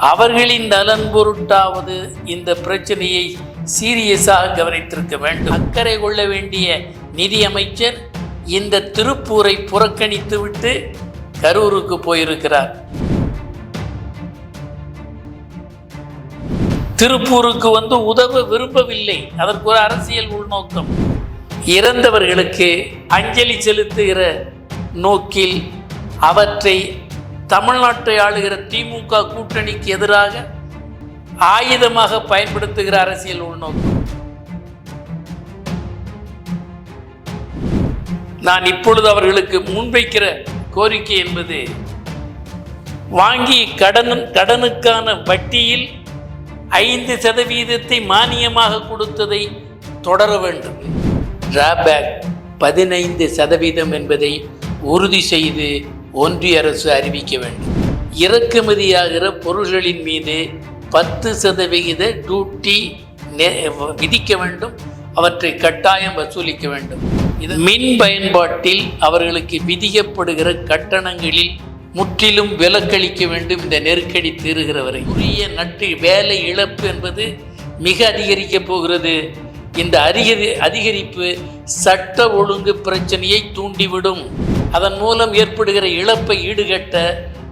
அவர்களின் நலன் பொருட்டாவது இந்த பிரச்சனையை சீரியஸாக கவனித்திருக்க வேண்டும். அக்கறை கொள்ள வேண்டிய நிதியமைச்சர் இந்த திருப்பூரை புறக்கணித்துவிட்டு கரூருக்கு போயிருக்கிறார். திருப்பூருக்கு வந்து உதவ விரும்பவில்லை. அதற்கு ஒரு அரசியல் உள்நோக்கம். இறந்தவர்களுக்கு அஞ்சலி செலுத்துகிற நோக்கில் அவற்றை தமிழ்நாட்டை ஆளுகிற திமுக கூட்டணிக்கு எதிராக ஆயுதமாக பயன்படுத்துகிற அரசியல் உள்நோக்கம் நான் இப்பொழுது அவர்களுக்கு முன்வைக்கிற கோரிக்கை என்பது வாங்கி கடன் கடனுக்கான வட்டியில் ஐந்து சதவீதத்தை மானியமாக கொடுத்ததை தொடர வேண்டும். டிராபேக் பதினைந்து சதவீதம் என்பதை உறுதி செய்து ஒன்றிய அரசு அறிவிக்க வேண்டும். இறக்குமதியாகிற பொருள்களின் மீது பத்து சதவிகித டியூட்டி நெ- விதிக்க வேண்டும். அவற்றை கட்டாயம் வசூலிக்க வேண்டும். இது மின் பயன்பாட்டில் அவர்களுக்கு விதிக்கப்படுகிற கட்டணங்களில் முற்றிலும் விலக்களிக்க வேண்டும். இந்த நெருக்கடி தீருகிறவரை உரிய நட்டு வேலை இழப்பு என்பது மிக அதிகரிக்கப் போகிறது. இந்த அதிகரி அதிகரிப்பு சட்ட ஒழுங்கு பிரச்சனையை தூண்டிவிடும். அதன் மூலம் ஏற்படுகிற இழப்பை ஈடுகட்ட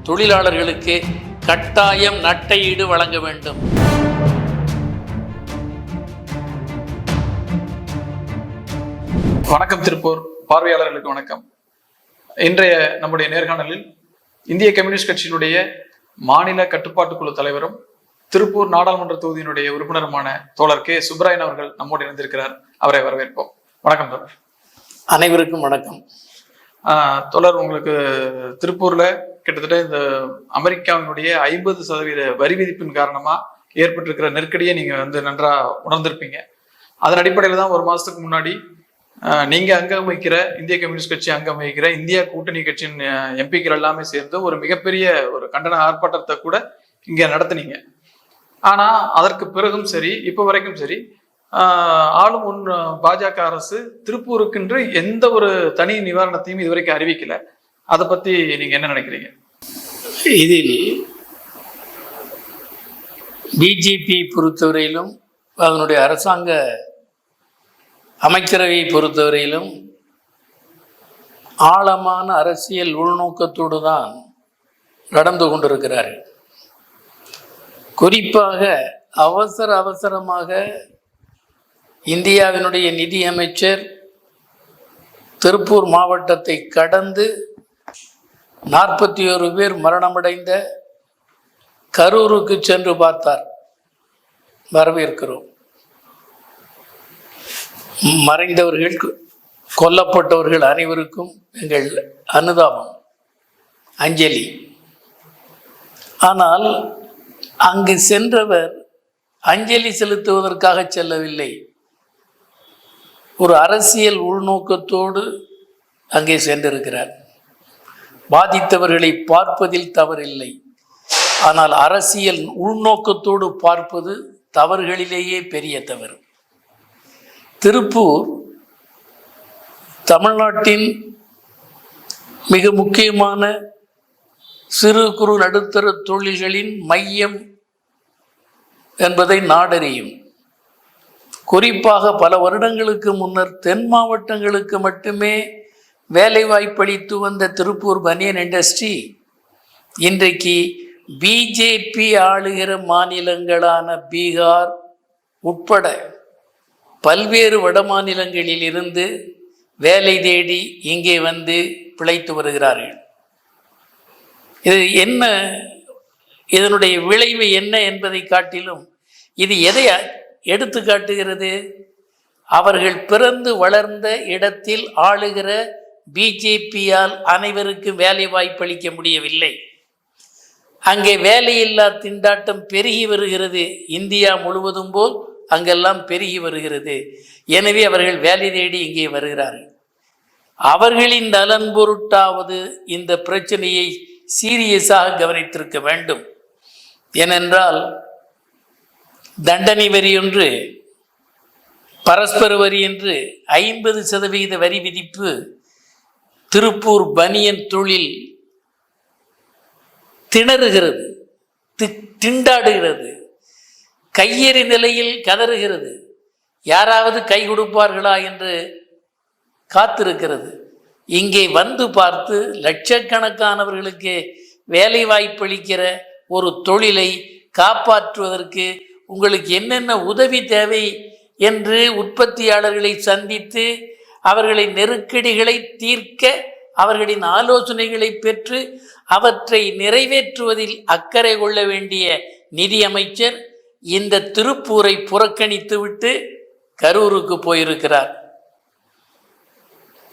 தொழிலாளர்களுக்கு கட்டாயம் நட்டை ஈடு வழங்க வேண்டும். வணக்கம் திருப்பூர். பார்வையாளர்களுக்கு வணக்கம். இன்றைய நம்முடைய நேர்காணலில் இந்திய கம்யூனிஸ்ட் கட்சியினுடைய மாநில கட்டுப்பாட்டு குழு தலைவரும் திருப்பூர் நாடாளுமன்ற தொகுதியினுடைய உறுப்பினருமான தோழர் கே. சுப்ராயன் அவர்கள் நம்மோடு இணைந்திருக்கிறார். அவரை வரவேற்போம். வணக்கம் தோழர். அனைவருக்கும் வணக்கம். தொடர் உங்களுக்கு திருப்பூர்ல கிட்டத்தட்ட இந்த அமெரிக்காவினுடைய ஐம்பது சதவீத வரி விதிப்பின் காரணமா ஏற்பட்டிருக்கிற நெருக்கடியை நீங்க வந்து நன்றா உணர்ந்திருப்பீங்க. அதன் அடிப்படையில தான் ஒரு மாசத்துக்கு முன்னாடி நீங்க அங்கம் வகிக்கிற இந்திய கம்யூனிஸ்ட் கட்சி அங்கம் வகிக்கிற இந்தியா கூட்டணி கட்சியின் எம்பிக்கள் எல்லாமே சேர்ந்து ஒரு மிகப்பெரிய ஒரு கண்டன ஆர்ப்பாட்டத்தை கூட இங்க நடத்துனீங்க. ஆனா அதற்கு பிறகும் சரி இப்போ வரைக்கும் சரி ஆளும் ஒன் பாஜக அரசு திருப்பூருக்கென்று எந்த ஒரு தனி நிவாரணத்தையும் இதுவரைக்கும் அறிவிக்கல. அதை பத்தி நீங்க என்ன நினைக்கிறீங்க? இதில் பிஜேபியை பொறுத்தவரையிலும் அதனுடைய அரசாங்க அமைச்சரவையை பொறுத்தவரையிலும் ஆழமான அரசியல் உள்நோக்கத்தோடு தான் நடந்து கொண்டிருக்கிறார்கள். குறிப்பாக அவசர அவசரமாக இந்தியாவினுடைய நிதி அமைச்சர் திருப்பூர் மாவட்டத்தை கடந்து நாற்பத்தி ஒரு பேர் மரணமடைந்த கரூருக்கு சென்று பார்த்தார். வரவேற்கிறோம். மறைந்தவர்கள் கொல்லப்பட்டவர்கள் அனைவருக்கும் எங்கள் அனுதாபம். அஞ்சலி. ஆனால் அங்கு சென்றவர் அஞ்சலி செலுத்துவதற்காக செல்லவில்லை. ஒரு அரசியல் உள்நோக்கத்தோடு அங்கே சென்றிருக்கிறார். பாதித்தவர்களை பார்ப்பதில் தவறில்லை. ஆனால் அரசியல் உள்நோக்கத்தோடு பார்ப்பது தவறுகளிலேயே பெரிய தவறு. திருப்பூர் தமிழ்நாட்டின் மிக முக்கியமான சிறு குறு நடுத்தர தொழில்களின் மையம் என்பதை நாடறியும். குறிப்பாக பல வருடங்களுக்கு முன்னர் தென் மாவட்டங்களுக்கு மட்டுமே வேலைவாய்ப்பளித்து வந்த திருப்பூர் பனியன் இண்டஸ்ட்ரி இன்றைக்கு பிஜேபி ஆளுகிற மாநிலங்களான பீகார் உட்பட பல்வேறு வட மாநிலங்களில் இருந்து வேலை தேடி இங்கே வந்து பிழைத்து வருகிறார்கள். இது என்ன இதனுடைய விளைவு என்ன என்பதை காட்டிலும் இது எதை எடுத்து காட்டுகிறது. அவர்கள் பிறந்து வளர்ந்த இடத்தில் ஆளுகிற பிஜேபியால் அனைவருக்கும் வேலை வாய்ப்பளிக்க முடியவில்லை. அங்கே வேலையில்லா திண்டாட்டம் பெருகி வருகிறது. இந்தியா முழுவதும் போல் அங்கெல்லாம் பெருகி வருகிறது. எனவே அவர்கள் வேலை தேடி இங்கே வருகிறார்கள். அவர்களின் நலன் பொருட்டாவது இந்த பிரச்சனையை சீரியஸாக கவனித்திருக்க வேண்டும். ஏனென்றால் தண்டனை வரி ஒன்று பரஸ்பர வரி என்று ஐம்பது சதவிகித வரி விதிப்பு திருப்பூர் பனியன் தொழில் திணறுகிறது தி- திண்டாடுகிறது கையெறி நிலையில் கதறுகிறது. யாராவது கை கொடுப்பார்களா என்று காத்திருக்கிறது. இங்கே வந்து பார்த்து லட்சக்கணக்கானவர்களுக்கு வேலை வாய்ப்பளிக்கிற ஒரு தொழிலை காப்பாற்றுவதற்கு உங்களுக்கு என்னென்ன உதவி தேவை என்று உற்பத்தியாளர்களை சந்தித்து அவர்களின் நெருக்கடிகளை தீர்க்க அவர்களின் ஆலோசனைகளை பெற்று அவற்றை நிறைவேற்றுவதில் அக்கறை கொள்ள வேண்டிய நிதியமைச்சர் இந்த திருப்பூரை புறக்கணித்துவிட்டு கரூருக்கு போயிருக்கிறார்.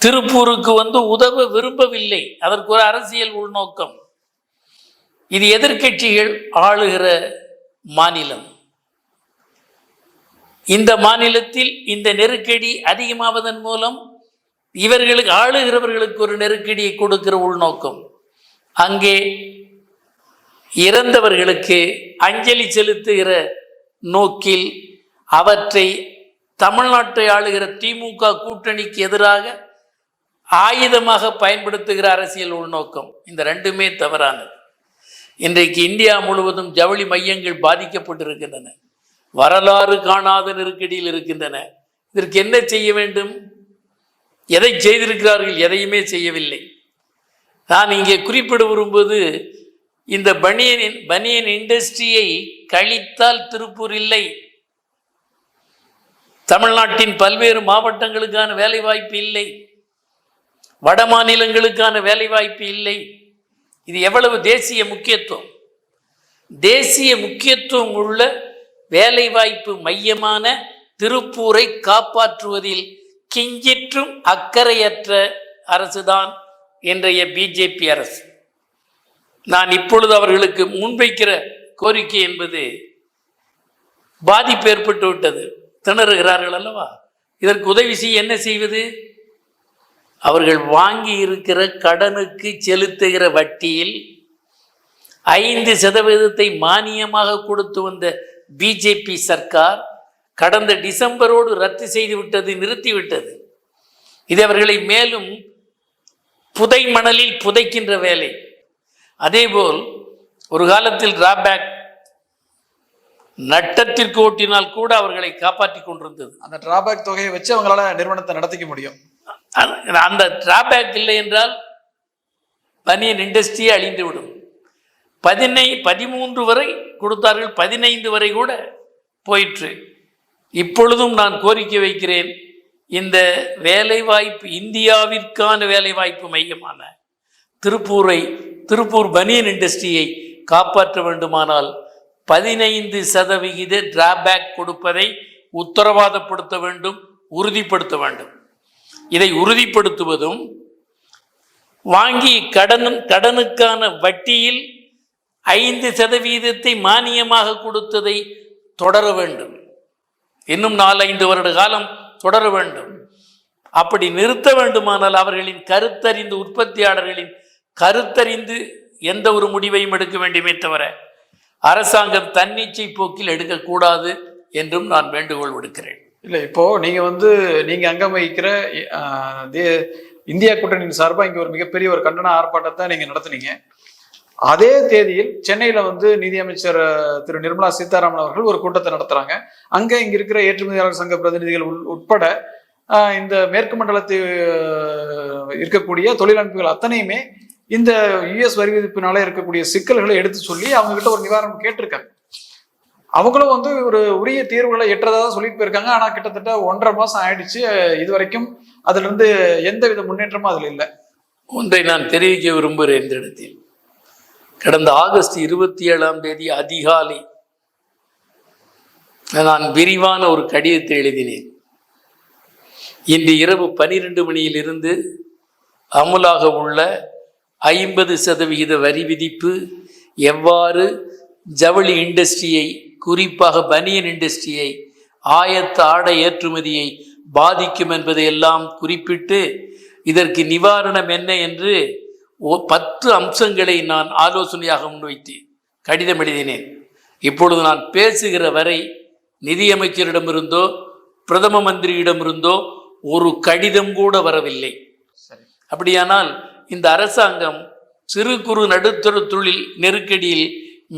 திருப்பூருக்கு வந்து உதவ விரும்பவில்லை. அதற்கு ஒரு அரசியல் உள்நோக்கம். இது எதிர்க்கட்சிகள் ஆளுகிற மாநிலம். இந்த மாநிலத்தில் இந்த நெருக்கடி அதிகமாவதன் மூலம் இவர்களுக்கு ஆளுகிறவர்களுக்கு ஒரு நெருக்கடியை கொடுக்கிற உள்நோக்கம். அங்கே இறந்தவர்களுக்கு அஞ்சலி செலுத்துகிற நோக்கில் அவற்றை தமிழ்நாட்டை ஆளுகிற திமுக கூட்டணிக்கு எதிராக ஆயுதமாக பயன்படுத்துகிற அரசியல் உள்நோக்கம். இந்த ரெண்டுமே தவறானது. இன்றைக்கு இந்தியா முழுவதும் ஜவுளி மையங்கள் பாதிக்கப்பட்டிருக்கின்றன. வரலாறு காணாத நெருக்கடியில் இருக்கின்றன. இதற்கு என்ன செய்ய வேண்டும்? எதை செய்திருக்கிறார்கள்? எதையுமே செய்யவில்லை. நான் இங்கே குறிப்பிட விரும்புவது இந்த பனியனின் பனியன் இண்டஸ்ட்ரியை கழித்தால் திருப்பூர் இல்லை. தமிழ்நாட்டின் பல்வேறு மாவட்டங்களுக்கான வேலைவாய்ப்பு இல்லை. வட மாநிலங்களுக்கான வேலைவாய்ப்பு இல்லை. இது எவ்வளவு தேசிய முக்கியத்துவம்? தேசிய முக்கியத்துவம் உள்ள வேலைவாய்ப்பு மையமான திருப்பூரை காப்பாற்றுவதில் கிஞ்சிற்றும் அக்கறையற்ற அரசுதான் இன்றைய பிஜேபி அரசு. நான் இப்பொழுது அவர்களுக்கு முன்வைக்கிற கோரிக்கை என்பது பாதிப்பு ஏற்பட்டு விட்டது. திணறுகிறார்கள் அல்லவா? இதற்கு உதவி செய்ய என்ன செய்வது? அவர்கள் வாங்கி இருக்கிற கடனுக்கு செலுத்துகிற வட்டியில் ஐந்து சதவீதத்தை மானியமாக கொடுத்து வந்த பிஜேபி சர்க்கார் கடந்த டிசம்பரோடு ரத்து செய்து விட்டது நிறுத்திவிட்டது இது அவர்களை மேலும் புதை மணலில் புதைக்கின்ற வேலை. அதேபோல் ஒரு காலத்தில் டிராபேக் நட்டத்திற்கு ஓட்டினால் கூட அவர்களை காப்பாற்றிக் கொண்டிருந்தது. அந்த டிராபேக் தொகையை வச்சு அவங்களால நிறுவனத்தை நடத்திக்க முடியும். அந்த- அந்த டிராபேக் இல்லை என்றால் பனியன் இண்டஸ்ட்ரியே அழிந்துவிடும். பதினை பதிமூன்று வரை கொடுத்தார்கள் பதினைந்து வரை கூட போயிற்று. இப்பொழுதும் நான் கோரிக்கை வைக்கிறேன் இந்த வேலைவாய்ப்பு இந்தியாவிற்கான வேலைவாய்ப்பு மையமான திருப்பூரை திருப்பூர் பனியன் இண்டஸ்ட்ரியை காப்பாற்ற வேண்டுமானால் பதினைந்து சதவிகித டிராபேக் கொடுப்பதை உத்தரவாதப்படுத்த வேண்டும் உறுதிப்படுத்த வேண்டும். இதை உறுதிப்படுத்துவதும் வாங்கி கடனும் கடனுக்கான வட்டியில் ஐந்து சதவீதத்தை மானியமாக கொடுத்ததை தொடர வேண்டும். இன்னும் நாலஞ்சு வருட காலம் தொடர வேண்டும். அப்படி நிறுத்த வேண்டுமானால் அவர்களின் கருத்தறிந்து உற்பத்தியாளர்களின் கருத்தறிந்து எந்த ஒரு முடிவையும் எடுக்க வேண்டுமே தவிர அரசாங்கம் தன்னிச்சை போக்கில் எடுக்கக்கூடாது என்றும் நான் வேண்டுகோள் விடுக்கிறேன். இல்லை இப்போ நீங்க வந்து நீங்க அங்கம் வகிக்கிற தே- இந்தியா கூட்டணியின் சார்பாக இங்கே ஒரு மிகப்பெரிய ஒரு கண்டன ஆர்ப்பாட்டத்தை நீங்க நடத்துனீங்க. அதே தேதியில் சென்னையில் வந்து நிதியமைச்சர் திரு நிர்மலா சீதாராமன் அவர்கள் ஒரு கூட்டத்தை நடத்துகிறாங்க அங்கே இங்கே இருக்கிற ஏற்றுமதியாளர் சங்க பிரதிநிதிகள் உள்- உட்பட இந்த மேற்கு மண்டலத்தில் இருக்கக்கூடிய தொழிலமைப்புகள் அத்தனையுமே இந்த யுஎஸ் வரி விதிப்பினால இருக்கக்கூடிய சிக்கல்களை எடுத்து சொல்லி அவங்க கிட்ட ஒரு நிவாரணம் கேட்டிருக்காங்க. அவங்களும் வந்து ஒரு உரிய தீர்வுகளை எட்டுறதா தான் சொல்லிட்டு போயிருக்காங்க. ஆனால் கிட்டத்தட்ட ஒன்றரை மாதம் ஆயிடுச்சு. இது வரைக்கும் அதுலேருந்து எந்த வித முன்னேற்றமும் அதில் இல்லை. ஒன்றை நான் தெரிவிக்க விரும்புகிறேன் இந்த இடத்தில். கடந்த ஆகஸ்ட் இருபத்தி ஏழாம் தேதி அதிகாலை நான் விரிவான ஒரு கடிதத்தை எழுதினேன். இன்று இரவு பனிரெண்டு மணியிலிருந்து அமுலாக உள்ள ஐம்பது சதவிகித வரி விதிப்பு எவ்வாறு ஜவுளி இண்டஸ்ட்ரியை குறிப்பாக பனியன் இண்டஸ்ட்ரியை ஆயத்த ஆடை ஏற்றுமதியை பாதிக்கும் என்பதையெல்லாம் குறிப்பிட்டு இதற்கு நிவாரணம் என்ன என்று பத்து அம்சங்களை நான் ஆலோசனையாக முன்வைத்தேன். கடிதம் எழுதினேன். இப்பொழுது நான் பேசுகிற வரை நிதியமைச்சரிடமிருந்தோ பிரதம மந்திரியிடமிருந்தோ ஒரு கடிதம் கூட வரவில்லை. அப்படியானால் இந்த அரசாங்கம் சிறு குறு நடுத்தர தொழில் நெருக்கடியில்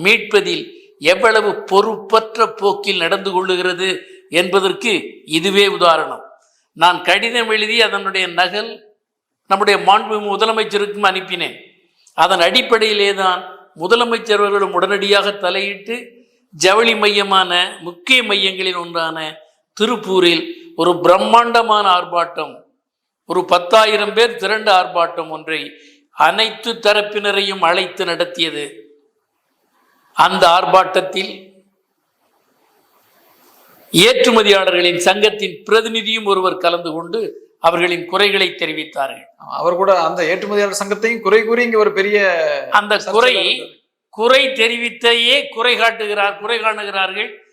மீட்பதில் எவ்வளவு பொறுப்பற்ற போக்கில் நடந்து கொள்ளுகிறது என்பதற்கு இதுவே உதாரணம். நான் கடிதம் எழுதி அதனுடைய நகல் நம்முடைய மாண்பு முதலமைச்சருக்கும் அனுப்பினேன். அதன் அடிப்படையிலே தான் முதலமைச்சர் அவர்களும் உடனடியாக தலையிட்டு ஜவுளி மையமான முக்கிய மையங்களில் ஒன்றான திருப்பூரில் ஒரு பிரம்மாண்டமான ஆர்ப்பாட்டம் ஒரு பத்தாயிரம் பேர் திரண்ட ஆர்ப்பாட்டம் ஒன்றை அனைத்து தரப்பினரையும் அழைத்து நடத்தியது. அந்த ஆர்ப்பாட்டத்தில் ஏற்றுமதியாளர்களின் சங்கத்தின் பிரதிநிதியும் ஒருவர் கலந்து கொண்டு அவர்களின் குறைகளை தெரிவித்தார்கள். அவர் கூட அந்த ஏற்றுமதியாளர் சங்கத்தையும் குறை கூறி இங்க ஒரு பெரிய அந்த குறை குறை தெரிவித்தையே குறை காட்டுகிறார் குறை காணுகிறார்கள்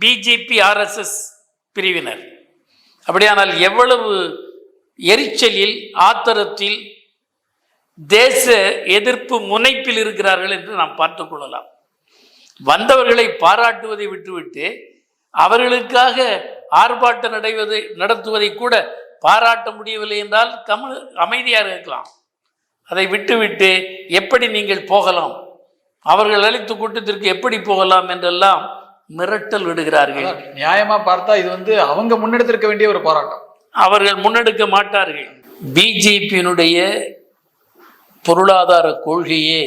பிஜேபி ஆர்எஸ்எஸ் பிரிவினர். அப்படியானால் எவ்வளவு எரிச்சலில் ஆத்திரத்தில் தேச எதிர்ப்பு முனைப்பில் இருக்கிறார்கள் என்று நாம் பார்த்துக் கொள்ளலாம். வந்தவர்களை பாராட்டுவதை விட்டுவிட்டு அவர்களுக்காக ஆர்ப்பாட்டம் நடைவதை நடத்துவதை கூட பாராட்ட முடியவில்லை என்றால் கமல் அமைதியாக இருக்கலாம். அதை விட்டுவிட்டு எப்படி நீங்கள் போகலாம்? அவர்கள் அளித்த கூட்டத்திற்கு எப்படி போகலாம் என்றெல்லாம் மிரட்டல் விடுகிறார்கள். நியாயமா பார்த்தா இது வந்து அவங்க முன்னெடுத்திருக்க வேண்டிய ஒரு போராட்டம். அவர்கள் முன்னெடுக்க மாட்டார்கள். பிஜேபியினுடைய பொருளாதார கொள்கையே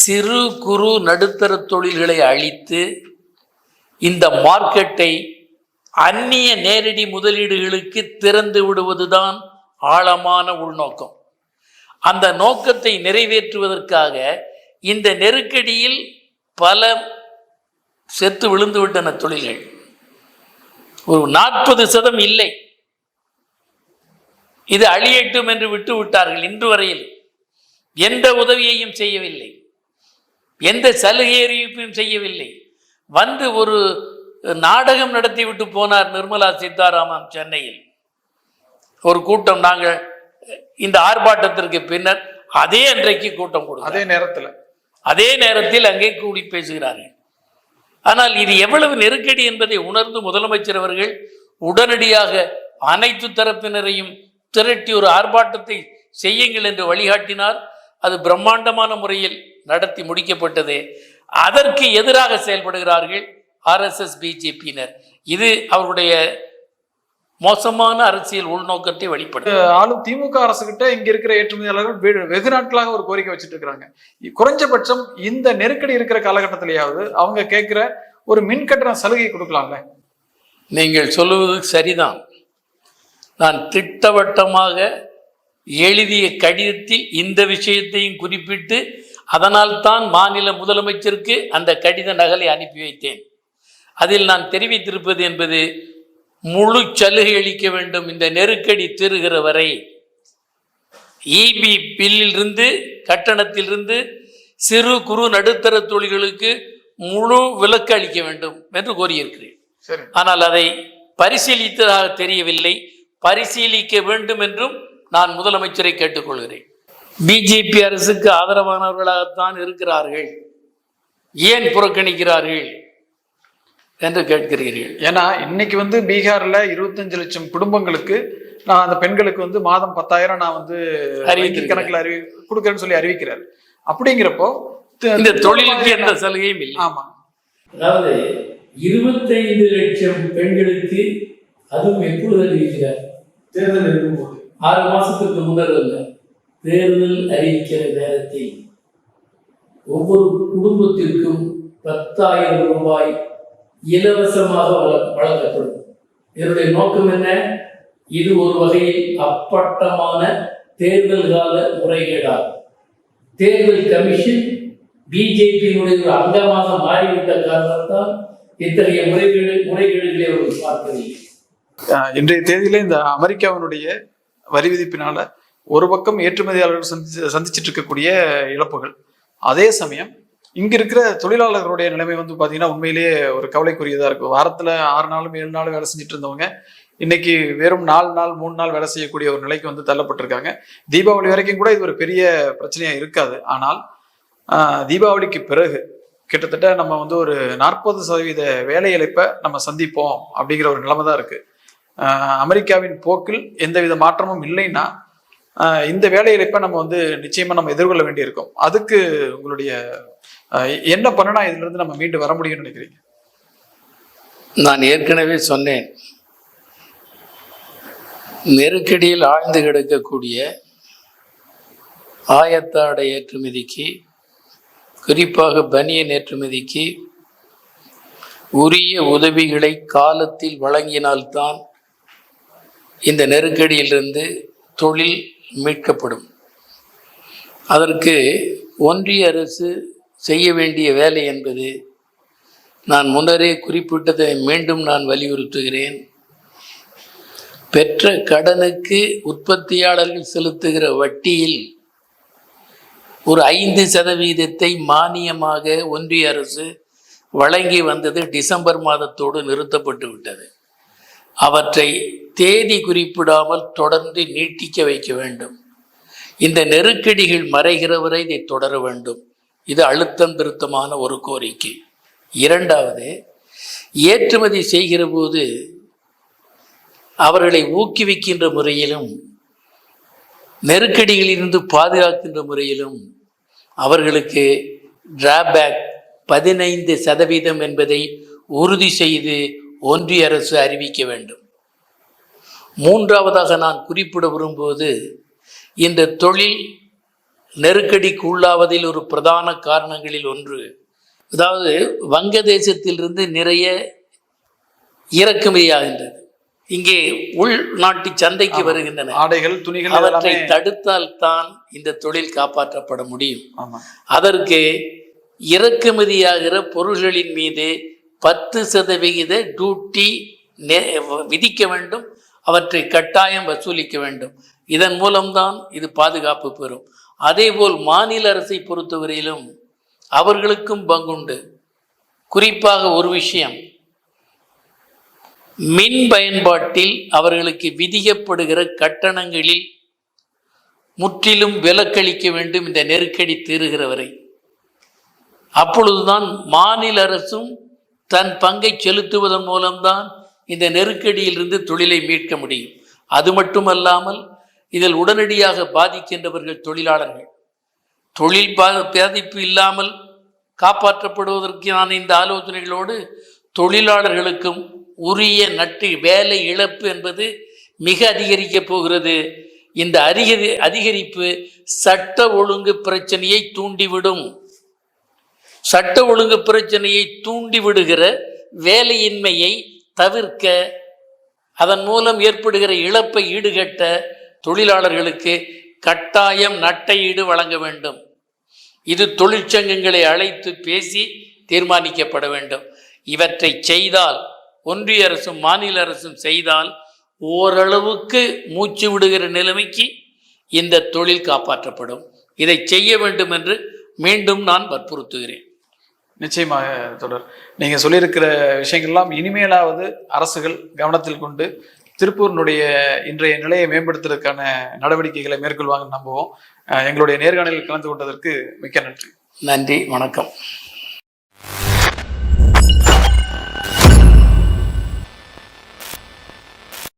சிறு குறு நடுத்தர தொழில்களை அழித்து இந்த மார்க்கெட்டை அந்நிய நேரடி முதலீடுகளுக்கு திறந்து விடுவதுதான் ஆழமான உள்நோக்கம். அந்த நோக்கத்தை நிறைவேற்றுவதற்காக இந்த நெருக்கடியில் பல செத்து விழுந்து விட்டன தொழில்கள். ஒரு நாற்பது சதம் இல்லை. இது அழியட்டும் என்று விட்டு விட்டார்கள் இன்று வரையில். எந்த உதவியையும் செய்யவில்லை. எந்த சலுகை அறிவிப்பையும் செய்யவில்லை. வந்து ஒரு நாடகம் நடத்தி விட்டு போனார் நிர்மலா சீதாராமன் சென்னையில். ஒரு கூட்டம் நாங்கள் இந்த ஆர்ப்பாட்டத்திற்கு பின்னர் அதே அன்றைக்கு கூட்டம் கொடுத்தோம் அதே நேரத்துல. அதே நேரத்தில் அங்கே கூடி பேசுகிறார்கள். ஆனால் இது எவ்வளவு நெருக்கடி என்பதை உணர்ந்து முதலமைச்சர் அவர்கள் உடனடியாக அனைத்து தரப்பினரையும் திரட்டி ஒரு ஆர்ப்பாட்டத்தை செய்யுங்கள் என்று வழிகாட்டினார். அது பிரம்மாண்டமான முறையில் நடத்தி முடிக்கப்பட்டது. அதற்கு எதிராக செயல்படுகிறார்கள். ஆர்எஸ்எஸ் பிஜேபியினர் இது அவருடைய மோசமான அரசியல் உள்நோக்கத்தை வெளிப்படுத்தும் ஆளும் திமுக அரசு கிட்ட இங்க இருக்கிற ஏற்றுமதியாளர்கள் வெகு நாட்களாக ஒரு கோரிக்கை வச்சுட்டு இருக்கிறாங்க குறைஞ்சபட்சம் இந்த நெருக்கடி இருக்கிற காலகட்டத்திலேயாவது அவங்க கேட்கிற ஒரு மின் கட்டண சலுகை கொடுக்கலாம்ல? நீங்கள் சொல்லுவது சரிதான். நான் திட்டவட்டமாக எழுதிய கடிதத்தில் இந்த விஷயத்தையும் குறிப்பிட்டு அதனால்தான் மாநில முதலமைச்சருக்கு அந்த கடித நகலை அனுப்பி வைத்தேன். அதில் நான் தெரிவித்திருப்பது என்பது முழு சலுகை அளிக்க வேண்டும் இந்த நெருக்கடி தீருகிற வரை. இபி பில்லிலிருந்து கட்டணத்திலிருந்து சிறு குறு நடுத்தர தொழில்களுக்கு முழு விலக்கு அளிக்க வேண்டும் என்று கோரியிருக்கிறேன் ஆனால் அதை பரிசீலித்ததாக தெரியவில்லை. பரிசீலிக்க வேண்டும் என்றும் நான் முதலமைச்சரை கேட்டுக்கொள்கிறேன். பிஜேபி அரசுக்கு ஆதரவானவர்களாகத்தான் இருக்கிறார்கள். ஏன் புறக்கணிக்கிறார்கள்? என்று கேட்கிறீர்கள். ஏன்னா இன்னைக்கு வந்து பீகார்ல இருபத்தஞ்சு லட்சம் குடும்பங்களுக்கு நான் அந்த பெண்களுக்கு வந்து மாதம் பத்தாயிரம் நான் வந்து அறிவித்திருக்கிறேன். கணக்குல அறிவி கொடுக்கறேன்னு சொல்லி அறிவிக்கிறார். அப்படிங்கிறப்போ இந்த தொழிலுக்கு எந்த சலுகையும் இல்லை. ஆமா. அதாவது இருபத்தைந்து லட்சம் பெண்களுக்கு அதுவும் எப்பொழுது அறிவிக்கிறார்? தேர்தல் இருக்கும்போது. ஆறு மாசத்துக்கு முன்னர் அல்ல. தேர்தல் அறிவிக்கிற நேரத்தில் ஒவ்வொரு குடும்பத்திற்கும் பத்தாயிரம் ரூபாய் இலவசமாக வழங்கப்படும். இதனுடைய நோக்கம் என்ன? இது ஒரு வகையில் அப்பட்டமான தேர்தல் கால முறைகேடாகும். தேர்தல் கமிஷன் பிஜேபியினுடைய ஒரு அங்கமாக மாறிவிட்ட காரணத்தால் இத்தகைய முறைகேடு முறைகேடுகளை அவர்கள் பார்க்கவில்லை. இன்றைய தேதியில இந்த அமெரிக்காவினுடைய வரி விதிப்பினால ஒரு பக்கம் ஏற்றுமதியாளர்கள் சந்தி சந்திச்சிட்டு இருக்கக்கூடிய இழப்புகள் அதே சமயம் இங்க இருக்கிற தொழிலாளர்களுடைய நிலைமை வந்து பாத்தீங்கன்னா உண்மையிலேயே ஒரு கவலைக்குரியதா இருக்கு வாரத்துல ஆறு நாளும் ஏழு நாளும் வேலை செஞ்சுட்டு இருந்தவங்க இன்னைக்கு வெறும் நாலு நாள் மூணு நாள் வேலை செய்யக்கூடிய ஒரு நிலைக்கு வந்து தள்ளப்பட்டிருக்காங்க. தீபாவளி வரைக்கும் கூட இது ஒரு பெரிய பிரச்சனையா இருக்காது. ஆனால் தீபாவளிக்கு பிறகு கிட்டத்தட்ட நம்ம வந்து ஒரு நாற்பது சதவீத வேலை இழப்பை நம்ம சந்திப்போம் அப்படிங்கிற ஒரு நிலைமை தான் இருக்கு. அமெரிக்காவின் போக்கில் எந்தவித மாற்றமும் இல்லைன்னா இந்த வேலை இழப்பை நம்ம வந்து நிச்சயமா நம்ம எதிர்கொள்ள வேண்டியிருக்கும். அதுக்கு உங்களுடைய என்ன பண்ணனா இதுல இருந்து நம்ம மீண்டு வர முடியும்னு நினைக்கிறீங்க? நான் ஏற்கனவே சொன்னேன். நெருக்கடியில் ஆழ்ந்து கிடக்கக்கூடிய ஆயத்தாடை ஏற்றுமதிக்கு குறிப்பாக பனியன் ஏற்றுமதிக்கு உரிய உதவிகளை காலத்தில் வழங்கினால்தான் இந்த நெருக்கடியிலிருந்து தொழில் மீட்கப்படும். அதற்கு ஒன்றிய அரசு செய்ய வேண்டிய வேலை என்பது நான் முன்னரே குறிப்பிட்டதை மீண்டும் நான் வலியுறுத்துகிறேன். பெற்ற கடனுக்கு உற்பத்தியாளர்கள் செலுத்துகிற வட்டியில் ஒரு ஐந்து சதவீதத்தை மானியமாக ஒன்றிய அரசு வழங்கி வந்தது டிசம்பர் மாதத்தோடு நிறுத்தப்பட்டு விட்டது. அவற்றை தேதி குறிப்பிடாமல் தொடர்ந்து நீட்டிக்க வைக்க வேண்டும். இந்த நெருக்கடிகள் மறைகிற வரை இதை தொடர வேண்டும். இது அழுத்தம் திருத்தமான ஒரு கோரிக்கை. இரண்டாவது ஏற்றுமதி செய்கிற போது அவர்களை ஊக்குவிக்கின்ற முறையிலும் நெருக்கடிகளிலிருந்து பாதுகாக்கின்ற முறையிலும் அவர்களுக்கு டிராபேக் பதினைந்து சதவீதம் என்பதை உறுதி செய்து ஒன்றிய அரசு அறிவிக்க வேண்டும். மூன்றாவதாக நான் குறிப்பிட விரும்புவது இந்த தொழில் நெருக்கடிக்கு உள்ளாவதில் ஒரு பிரதான காரணங்களில் ஒன்று. அதாவது வங்கதேசத்திலிருந்து நிறைய இறக்குமதியாகின்றது. இங்கே உள்நாட்டு சந்தைக்கு வருகின்றன. ஆடைகள் துணிகள் அவற்றை தடுத்தால் தான் இந்த தொழில் காப்பாற்றப்பட முடியும். அதற்கு இறக்குமதியாகிற பொருள்களின் மீது பத்து சதவிகித டியூட்டி விதிக்க வேண்டும். அவற்றை கட்டாயம் வசூலிக்க வேண்டும். இதன் மூலம்தான் இது பாதுகாப்பு பெறும். அதேபோல் மாநில அரசை பொறுத்தவரையிலும் அவர்களுக்கும் பங்குண்டு. குறிப்பாக ஒரு விஷயம் மின் பயன்பாட்டில் அவர்களுக்கு விதிக்கப்படுகிற கட்டணங்களில் முற்றிலும் விலக்களிக்க வேண்டும் இந்த நெருக்கடி தீருகிற வரை. அப்பொழுதுதான் மாநில அரசும் தன் பங்கை செலுத்துவதன் மூலம்தான் இந்த நெருக்கடியிலிருந்து தொழிலை மீட்க முடியும். அது மட்டுமல்லாமல் இதில் உடனடியாக பாதிக்கின்றவர்கள் தொழிலாளர்கள். தொழில் பா பாதிப்பு இல்லாமல் காப்பாற்றப்படுவதற்கு நான் இந்த ஆலோசனைகளோடு தொழிலாளர்களுக்கும் உரிய நட்டு வேலை இழப்பு என்பது மிக அதிகரிக்கப் போகிறது. இந்த அதிகரி அதிகரிப்பு சட்ட ஒழுங்கு பிரச்சனையை தூண்டிவிடும். சட்ட ஒழுங்கு பிரச்சனையை தூண்டிவிடுகிற வேலையின்மையை தவிர்க்க அதன் மூலம் ஏற்படுகிற இழப்பை ஈடுகட்ட தொழிலாளர்களுக்கு கட்டாயம் நட்டையீடு வழங்க வேண்டும். இது தொழிற்சங்கங்களை அழைத்து பேசி தீர்மானிக்கப்பட வேண்டும். இவற்றை செய்தால் ஒன்றிய அரசும் மாநில அரசும் செய்தால் ஓரளவுக்கு மூச்சு விடுகிற நிலைமைக்கு இந்த தொழில் காப்பாற்றப்படும். இதை செய்ய வேண்டும் என்று மீண்டும் நான் வற்புறுத்துகிறேன். நிச்சயமாக தொடர். நீங்கள் சொல்லியிருக்கிற விஷயங்கள்லாம் இனிமேலாவது அரசுகள் கவனத்தில் கொண்டு திருப்பூரினுடைய இன்றைய நிலையை மேம்படுத்துவதற்கான நடவடிக்கைகளை மேற்கொள்வாங்கன்னு நம்புவோம். எங்களுடைய நேர்காணலில் கலந்து கொண்டதற்கு மிக்க நன்றி. நன்றி வணக்கம்.